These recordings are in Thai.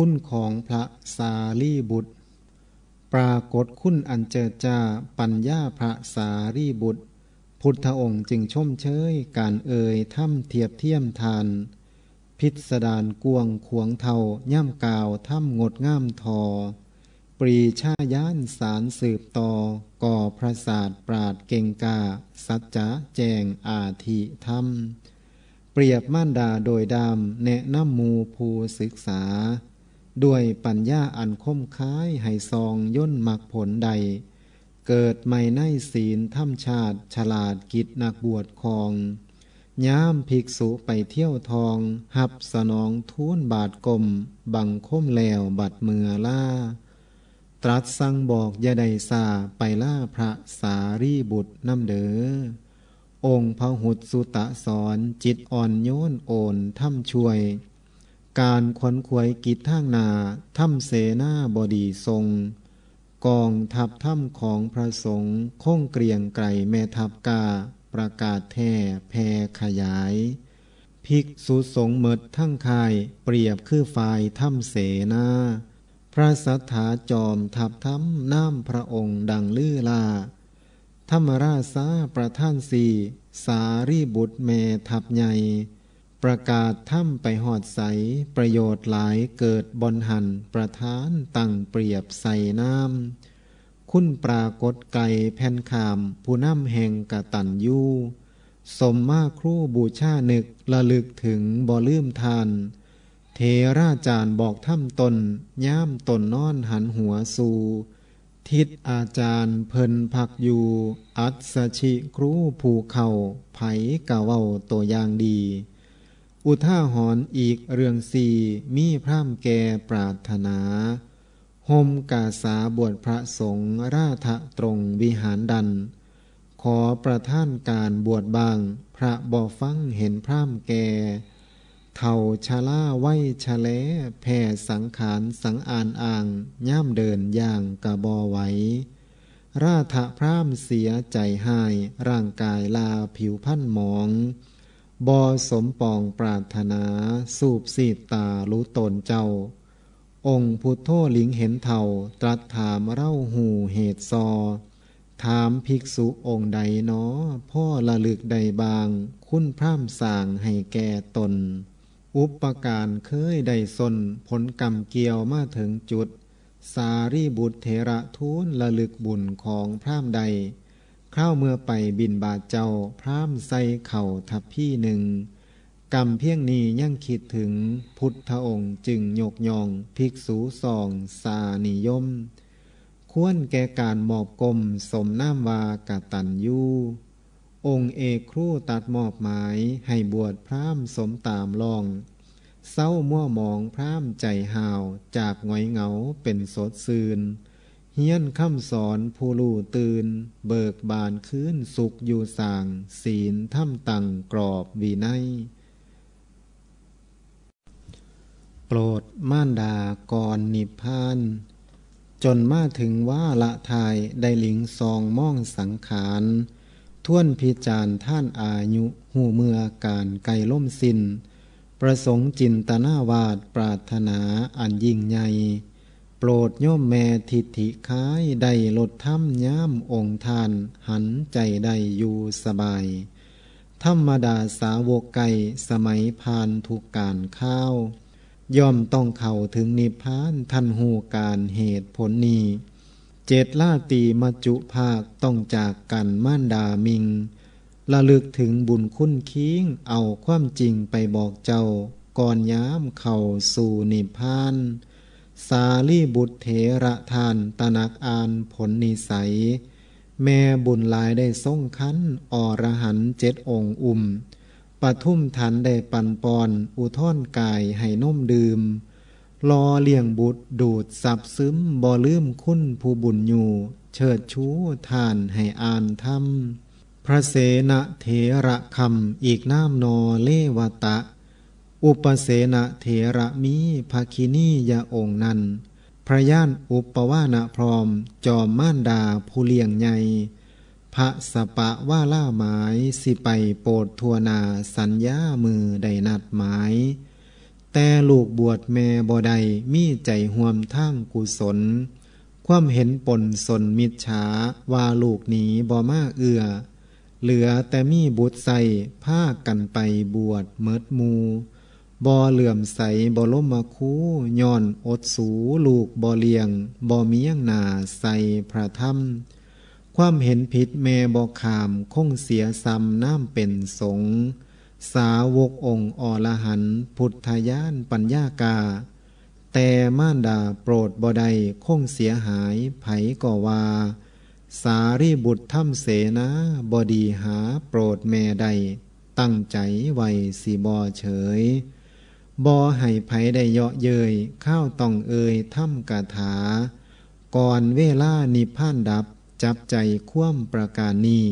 คุณของพระสารีบุตร ปรากฏคุณอันเจิดจ้าปัญญาพระสารีบุตร พุทธองค์จึงชมเชยการเอ่ยถ้ำเทียบเทียมทาน พิสดารกวงขวงเทาย่ำกาวถ้ำงดง่ามทอ ปรีชาย่านสารสืบต่อ ก่อพระศาสตร์ปราดเก่งกา สัจจะแจงอาธิธรรม เปรียบม่านดาโดยดามแนะนำมูภูศึกษา ด้วยปัญญาอันคมค้ายให้ซองย่นมักผลใด เกิดไม่ในศีลถ้ำชาติฉลาดกิจนักบวชคองย้ามภิกษุไปเที่ยวทอง หับสนองทูนบาทกลม บังคมแล้วบัดเมือล่า ตรัสสั่งบอกยาไดซาไปล่าพระสารีบุตรน้ำเดอองค์พระหุดสุตะสอนจิตอ่อนโยนโอนถ้ำช่วย การขวนขวยกิจทางนาถ้ำเสนาบดีทรง กองทัพถ้ำของพระสงฆ์คงเกรียงไกรแม่ทัพกา ประกาศแท่แพรขยาย ภิกษุสงฆ์เมดทั้งคาย เปรียบคือฝ่ายถ้ำเสนาพระสัทธาจอมทับถ้ำน้ำพระองค์ดังลือลา ธรรมราชาประท่านสี่ สารีบุตรเมทับใหญ่ ประกาศถ้ำไปหอดใส ประโยชน์หลายเกิดบนหันประธานตั้งเปรียบใส่น้ำคุณปรากฏไก่แผ่นขาม ผู้นำแห่งกะตันยูสมมาครู่บูชาหนึกระลึกถึงบ่ลืมทาน เทราจารย์บอกถ้ำตน ย่ามตนนอนหันหัวสู่ทิศอาจารย์เพิ่นพักอยู่ อัศชิครูผูเข่า ไผกะเว้าตัวอย่างดี อุท่าหอนอีกเรื่องสี่มีพร่ำแก่ปรารถนาห่มกาสาบวชพระสงฆ์ราทะตรงวิหารดัน ขอประท่านการบวชบาง พระบ่ฟังเห็นพร่ำแก่เท่าชะล่าไว้ชะเลแผ่สังขารสังอานอ่าง ย่ามเดินอย่างกะบอไหวราทะพร่ำเสียใจหาย ร่างกายลาผิวพันหมอง บอสมปองปรารถนาสูบสีบตารู้ตนเจ้า องค์พุทโธลิงเห็นเท่า ตรัสถามเล่าหูเหตุซอ ถามภิกษุองค์ใดเนอพ่อละลึกใดบาง คุณพร่ำสางให้แก่ตน อุปการเคยได้สนผลกรรมเกี่ยวมาถึงจุด สารีบุตรเถระทูลละลึกบุญของพร่ำใด เข้าเมื่อไปบินบาเจ้าพร่ำใส่เข่าทับพี่หนึ่งกรรมเพียงนี้ยังคิดถึงพุทธองค์จึงยกยองภิกษุสองสานิยม ควรแก่การมอบกลมสมน้ำวากตันยูองค์เอกครูตัดมอบหมายให้บวชพร่ำสมตามลอง เศร้ามั่วมองพร่ำใจหาวจากหงอยเหงาเป็นสดซืน เฮียนคำสอนผู้ลู่ตื่น เบิกบานคืนสุขอยู่สาง ศีลถ้ำตังกรอบวีไนโปรดม่านดาก่อนนิพพาน จนมาถึงว่าละทายได้หลิงซองม่องสังขารท่วนพิจารท่านอายุหูเมื่อการไกลล่มสินประสงค์จินตนาวาดปรารถนาอันยิ่งใหญ่ โปรดโยมแม่ทิฐิค้ายได้ลดถ้ำย้ำองค์ทาน หันใจได้อยู่สบาย ธรรมดาสาวกไก่สมัยพานทุกการข้าว ย่อมต้องเข้าถึงนิพพานทันหูการเหตุผลนี้ เจตลาตีมาจุภาคต้องจากกันม่านดามิงระลึกถึงบุญคุณคิงเอาความจริงไปบอกเจ้า ก่อนย้ำเข้าสู่นิพพาน สาลีบุตรเถระทานตนักอานผลนิสัย แม่บุญหลายได้ทรงคันอรหันเจ็ดองค์อุ่มปทุมทันได้ปันปอน อุท่อนกายให้นมดื่มรอเลี้ยงบุตรดูดสับซึมบ่ลืมคุณผู้บุญอยู่ เชิดชูทานให้อ่านธรรม พระเสนเถระคำอีกน้ำนอเลวตะ อุปเสนเถระมีภาคินียาองนันพระย่านอุปวานะพร้อม จอมม่านดาผู้เลี้ยงใหญ่พระสปะว่าล่าหมายสิไปโปรดทัวนาสัญญามือไดนัดหมาย แต่ลูกบวชแม่บ่ใดมีใจห่วมทางกุศล ความเห็นปนสนมิจฉาว่าลูกหนีบ่มาเอือ เหลือแต่มีบุตรใส่ผ้ากันไปบวชเมิดมู บ่เหลื่อมใสบ่ล้มมาคูย้อนอดสูลูกบ่เลียงบ่มียังนาใส่พระธรรม ความเห็นผิดแม่บ่ขามคงเสียซ้ำน้ำเป็นสง สาวกองค์อรหันพุทธญาณปัญญากา แต่ม่านดาโปรดบ่ได้คงเสียหายไผก่อว่า สารีบุตรถ้ำเสนาบดีหาโปรดแม่ใด ตั้งใจไว้สีบอเฉย บอให้ไผได้เยาะเยยข้าวต้องเอ่ยถ้ำกาถา ก่อนเวลานิพพานดับจับใจคว่ำประการนี้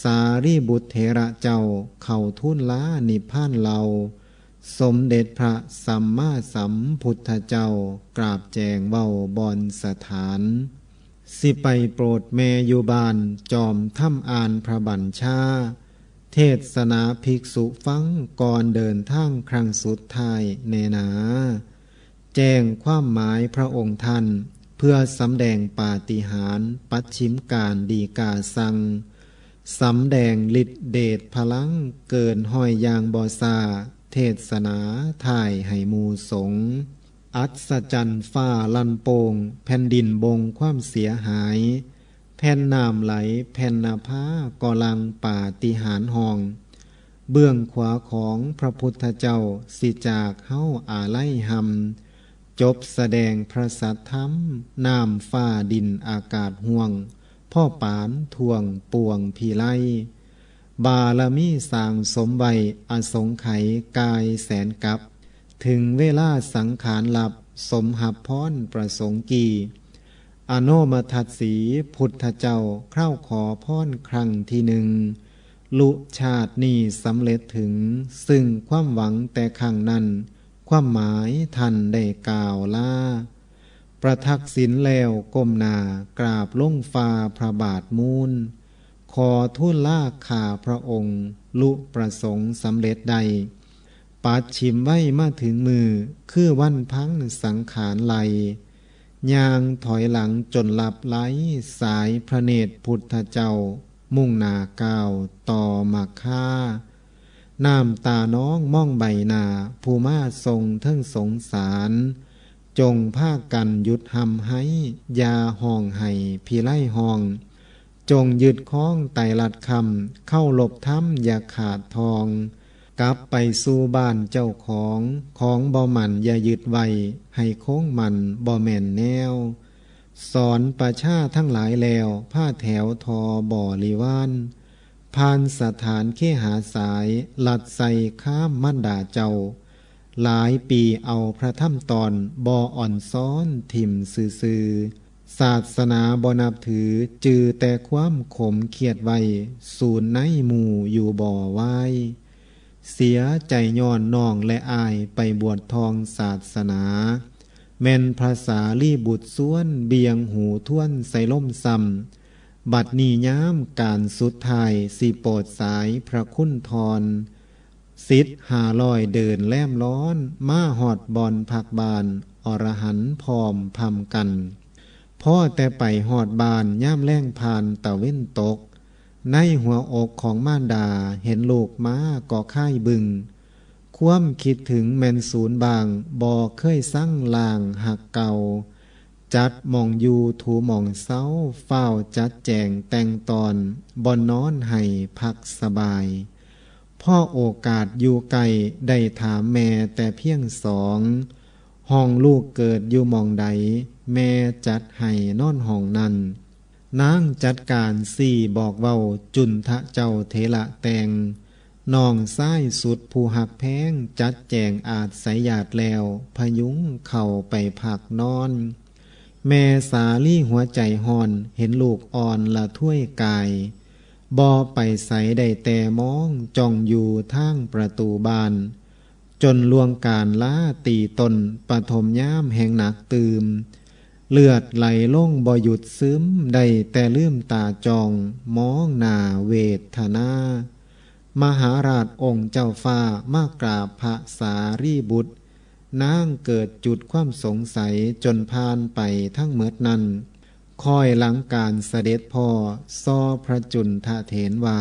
สารีบุตรเถระเจ้าเข่าทุนล้านิพพานเรา สมเด็จพระสัมมาสัมพุทธเจ้ากราบแจงเว้าบอนสถาน สิไปโปรดเมยุบานจอมถ้ำอ่านพระบัญชา เทศนาภิกษุฟังก่อนเดินทางครั้งสุดท้ายเนนา แจ้งความหมายพระองค์ท่าน เพื่อสำแดงปาฏิหาริย์ปัดชิมการดีกาสังสำแดงฤทธิเดชพลังเกินห้อยยางบอซาเทศนาถ่ายให้มูสง อัศจรรย์ฟ้าลันโปงแผ่นดินบงความเสียหาย แผ่นน้ำไหล แผ่นนาภากอลังป่าติหารหอง เบื้องขวาของพระพุทธเจ้าสิจากเฮ้าอาไล่หำจบแสดงพระสัทธรรมน้ำฟ้าดินอากาศห่วง พ่อปานทวงปวงพีไลบาลมีสางสมใบอสงไขยกายแสนกับ ถึงเวลาสังขารหลับสมหับพรประสงค์กี อโนมทัตสีพุทธเจ้าเข้าขอพ่อนครั้งที่หนึ่งลุชาตินี้สำเร็จถึง ซึ่งความหวังแต่ครั้งนั้น ความหมายทันได้กล่าวล่า ประทักษิณแล้วก้มนากราบล่งฟ้าพระบาทมูล ขอทุ่นลากขาพระองค์ ลุประสงค์สำเร็จใด ปัดชิมไว้มาถึงมือ คือวันพังสังขารไหล ยางถอยหลังจนหลับไหลสายพระเนตรพุทธเจ้า มุ่งนาก้าวต่อมาค่าน้ำตาน้องม่องใบนาภูมาทรงเทิงสงสาร จงภากันหยุดหำให้ยาห้องให้พีไล่ห้อง จงยึดคล้องไตลัดคำเข้าหลบถ้ำอย่าขาดทอง กลับไปสู่บ้านเจ้าของของบ่มันอย่ายึดไว้ให้โค้งมันบ่แม่นแนว สอนประชาทั้งหลายแล้ว ผ้าแถวทอบ่อลิวานผ่านสถานเคหาสาย หลัดใส่ข้ามมั่นดาเจ้า หลายปีเอาพระถ้ำตอนบ่ออ่อนซ้อนทิมซื่อศาสนาบนับถือจือแต่ความขมเขียดไว้ ศูนย์ในหมู่อยู่บ่อไว้ เสียใจย้อนน้องและอายไปบวชทองศาสนา แม่นภาษาลีบุตรส่วนเบียงหูท่วนใส่ล่มซ้ำบัดนี้ย้ำการสุดท้ายสีโปรดสายพระคุณทรสิทธหาลอยเดินแลมร้อน มาหอดบอนผักบาน อรหันพร้อมพำกัน พ่อแต่ไปหอดบานย่ามแรงผ่านตะเว้นตก ในหัวอกของม่านดาเห็นลูกม้าก่อค่ายบึง คว่ำคิดถึงแมนศูนย์บางบ่อเคยสั่งลางหักเก่า จัดมองอยู่ถูมองเศร้าเฝ้าจัดแจงแต่งตอนบอนนอนให้พักสบาย พ่อโอกาสอยู่ไกลได้ถามแม่แต่เพียงสองห้องลูกเกิดอยู่มองใด แม่จัดให้นอนห้องนั้น นางจัดการสี่บอกเว้าจุนทะเจ้าเทละแตงน้องซ้ายสุดผู้หักแพงจัดแจงอาจสายหยาดแล้ว พยุงเข่าไปผักนอน แม่สาลี่หัวใจหอนเห็นลูกอ่อนละถ้วยกายบอไปใสได้แต่มองจ้องอยู่ทางประตูบาน จนลวงการล้าตีตนปฐมย่ามแห่งหนักตืม เลือดไหลล่งบ่หยุดซึมได้แต่ลืมตาจอง มองหน้าเวทนา มหาราชองค์เจ้าฟ้ามากราบพระสารีบุตรนางเกิดจุดความสงสัยจนพานไปทั้งเมิดนั้นคอยหลังการเสด็จพ่อซอพระจุนทะเถนว่า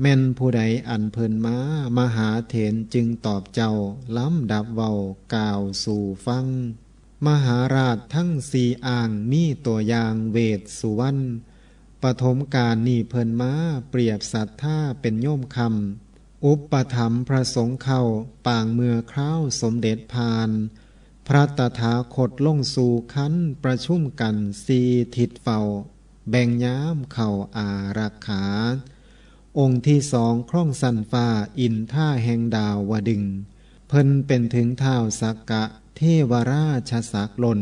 แม่นผู้ใดอันเพิ่นมามหาเถนจึงตอบเจ้าล้ำดับเว้ากล่าวสู่ฟัง มหาราชทั้งสี่อ่างมีตัวอย่างเวทสุวรรณปฐมการนี่เพิ่นมาเปรียบสัตท่าเป็นโยมคำ อุปธรรมพระสงฆ์เข้าปางเมื่อคราวสมเด็จพาน พระตถาคตลงสู่คันประชุมกันสีทิศเฝ้า แบ่งย้ามเข่าอารักขา องค์ที่สองคล่องสันฟ้าอินท่าแห่งดาววดึง เพิ่นเป็นถึงเท้าสักกะ เทวราชสักลน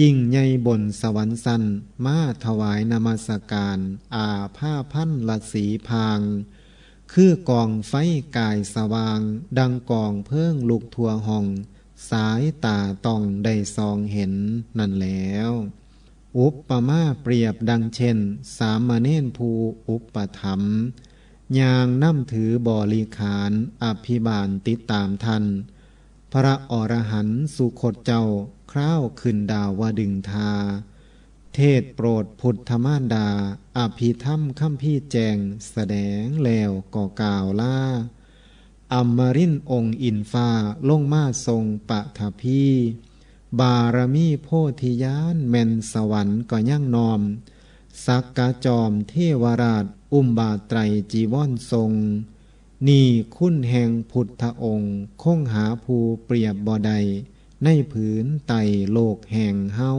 ยิ่งใหญ่บนสวรรค์สัน มาถวายนามาสการ อาผ้าพันละสีพาง คือกองไฟกายสว่าง ดังกองเพิ่งลุกทัวห้อง สายตาต้องได้ซองเห็นนั่นแล้ว อุปปมาเปรียบดังเช่น สามมเณรภูอุปธรรมยางน้ำถือบริขาร อภิบาลติดตามทัน พระอรหันต์สุขดเจ้าคร้าวขึ้นดาวดึงทา เทศโปรดพุทธมานดา อภิธรรมคำพี่แจงแสดงแล้วก่อกล่าวล่าอมรินองค์อินฟ้าลงมาทรงปะทพีบารมีโพธิยานแม่นสวรรค์ก็ยั่งนอม สักกะจอมเทวราช อุมบาไตรจีวอนทรง นี่คุณแห่งพุทธองค์คงหาภูเปรียบบอใด ในผืนไตโลกแห่งเฮา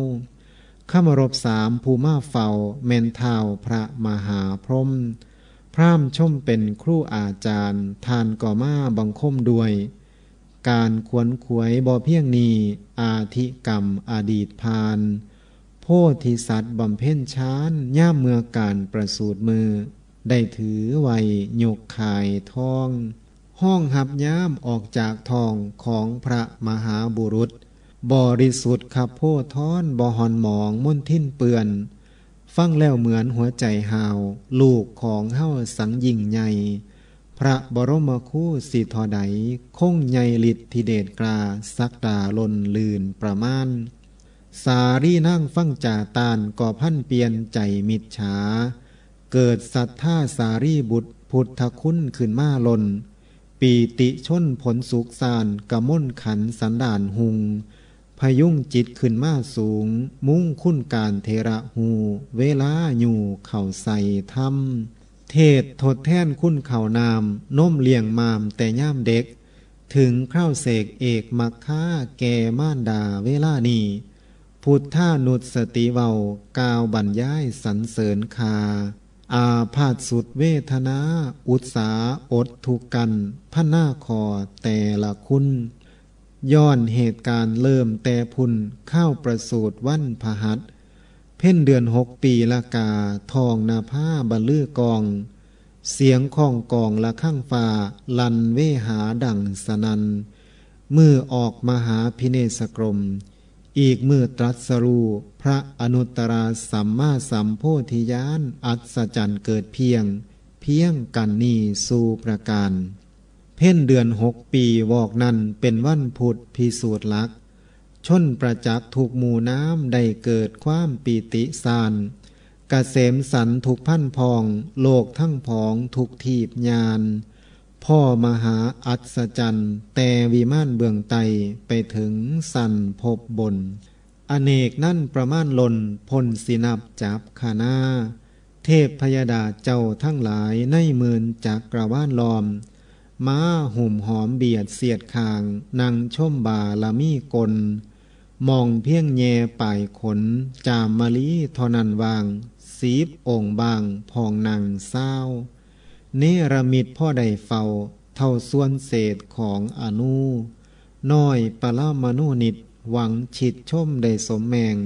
ข้ามรบสามภูมาเฝ้าแมนเท้าพระมหาพรหมพร่ำชมเป็นครูอาจารย์ทานก่อมาบังคมด้วย การขวนขวยบ่เพียงนี้อาธิกรรมอดีตพานโพธิสัตว์บำเพ็ญชานย่ามเมื่อการประสูตรมือ ได้ถือไว้หยกขายทอง ห้องหับย้ามออกจากทองของพระมหาบุรุษ บริสุทธิ์ขับโพท้อนบอหอนหมองมุ่นทิ้นเปื่อน ฟังแล้วเหมือนหัวใจหาว ลูกของเฮ้าสังยิ่งใหญ่ พระบรมคู่สีทอไดคงใหญ่ลิดทิเดชกลาสักดาลนลื่นประมาณ สารีนั่งฟังจ่าตานก่อพันเปลี่ยนใจมิดฉา เกิดศรัทธาสารีบุตร พุทธคุณขึ้นมาลน ปีติชนผลสุกสานกระม่นขันสันดานหุง พยุงจิตขึ้นมาสูง มุ่งคุ้นการเทระหู เวลาอยู่เข่าใส่ทำเทศทดแท่นคุ้นเข่านามน้มเลี่ยงมามแต่ย่ามเด็ก ถึงเข้าเสกเอกมักค่าแก่ม่านดาเวลานี้พุทธานุสติเวากาวบรรยายสรรเสริญคา อาพาธสุดเวทนา อุตสาอดทุกกันพหน้าคอแต่ละคุณ ย้อนเหตุการณ์เริ่มแต่พุนเข้าประสูตรวันพหัส เพ่นเดือนหกปีละกาทองนาผ้าบรรลือกอง เสียงข้องกองละข้างฟ้า ลันเวหาดังสนันมือออกมหาพิเนสกรม อีกมือตรัสรูพระอนุตตราสัมมาสัมโพธิญาณอัศจรรย์เกิดเพียง เพียงกันนีสู่ประการ เพ่นเดือนหกปีวอกนั้นเป็นวันพุธพิสูจน์ลัก ชนประจักษ์ถูกหมู่น้ำได้เกิดความปีติสานกเกษมสันถูกพันพอง โลกทั้งพองถูกทีบยาน พ่อมหาอัศจรรย์แต่วิมานเบื้องไตไปถึงสันพบบน อเนกนั่นประมาณลนพลสินับจับขานาเทพพยดาเจ้าทั้งหลายในมืนจากกระว่านลอม ม้าหุ่มหอมเบียดเสียดคางนางช่มบาละมีกล มองเพียงแยป่ายขน จามมะลีทอนันวาง สีบองบางพองนางเศร้า นรมิตพ่อใดเฝ้า เท่าส่วนเศษของอนุน้อยปลามนุนิตหวังฉิดชมได้สมแมง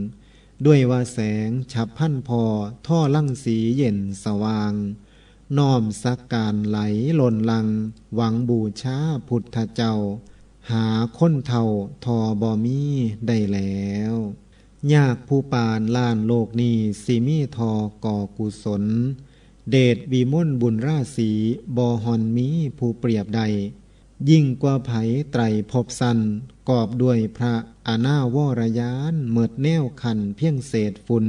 ด้วยว่าแสงฉับพันพอ ท่อลั่งสีเย็นสว่าง น้อมสักการไหลหล่นลัง หวังบูชาพุทธเจ้า หาค้นเท่าทอบอมีได้แล้วยากผู้ปานล้านโลกนี้สิมีทอก่อกุศล เดชวีมุนบุญราศีบอหอนมีผู้เปรียบใด ยิ่งกว่าไผไตรพบสันกอบด้วยพระอาณาวรยานเมิดแนวคันเพียงเศษฝุ่น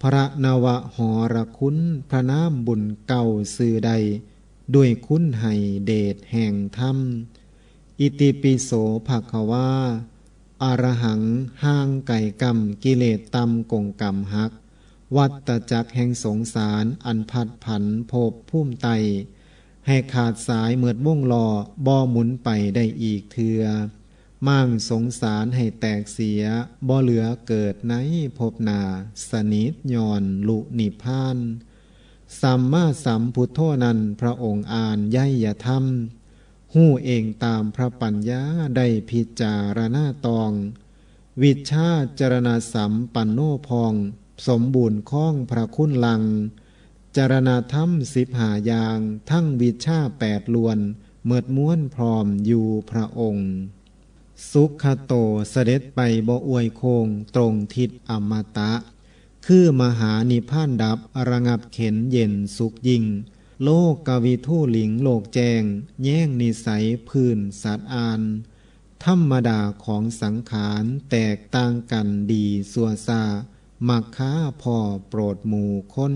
พระนวะหอระคุณพระน้ำบุญเก่าสื่อใด ด้วยคุณไห้เดชแห่งธรรม อิติปิโสภคาวาอารหังห้างไก่กรรมกิเลสตำกงกรรมหัก วัตจักแห่งสงสารอันพัดผันโภพพุ่มไต ให้ขาดสายเหมือดว่งลอบ่หมุนไปได้อีกเถือ มั่งสงสารให้แตกเสียบ่เหลือเกิดในพบนา สนิทย่อนลุนิพานสัมมาสัมพุทโธนันพระองค์อ่านย่ยยธรรมหู้เองตามพระปัญญาได้พิจารณาตอง วิชาจรณาสัมปันโนพอง สมบูรณ์ข้องพระคุณลัง จารณาธรรมสิบหายาง ทั้งวิชาแปดลวน เมิดม้วนพร้อมอยู่พระองค์ สุขโตเสด็จไปบ่อวยโคงตรงทิศอมตะ คือมหานิพานดับระงับเข็นเย็นสุขยิ่ง โลกกวิทูหลิงโลกแจง แย่งนิสัยพื้นสัตว์อานธรรมดาของสังขารแตกต่างกันดีสัวซา มักค้าพอโปรดหมู่คน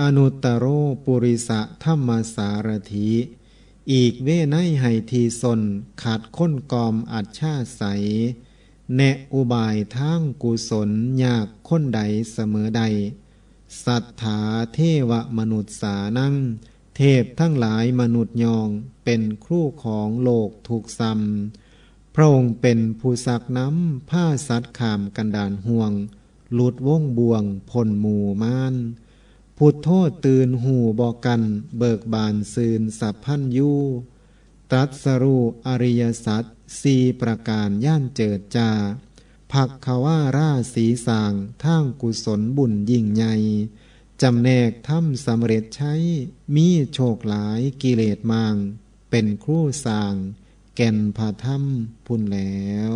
อนุตตโรปุริสะธรรมสารถีอีกเวไนให้ทีสนขาดค้นกอมอัดชาใส แนอุบายทางกุศลยากค้นใดเสมอใด สัทธาเทวมนุษย์สานั่ง เทพทั้งหลายมนุษย์ยองเป็นครูของโลกถูกซ้ำพระองค์เป็นผู้สักน้ำผ้าสัตว์ขามกันดานห่วง หลุดวงบ่วงพลหมู่มานพุทโธตื่นหูบอกกัน เบิกบานซืนสัพพันยูตรัสรูอริยสัจสีประการย่านเจิดจาผักขว่าราสีสางท่างกุศลบุญยิ่งใหญ่จำแนกถ้ำสำเร็จใช้ มีโชคหลายกิเลสมาง เป็นครู่สาง แก่นผาถ้ำพุ่นแล้ว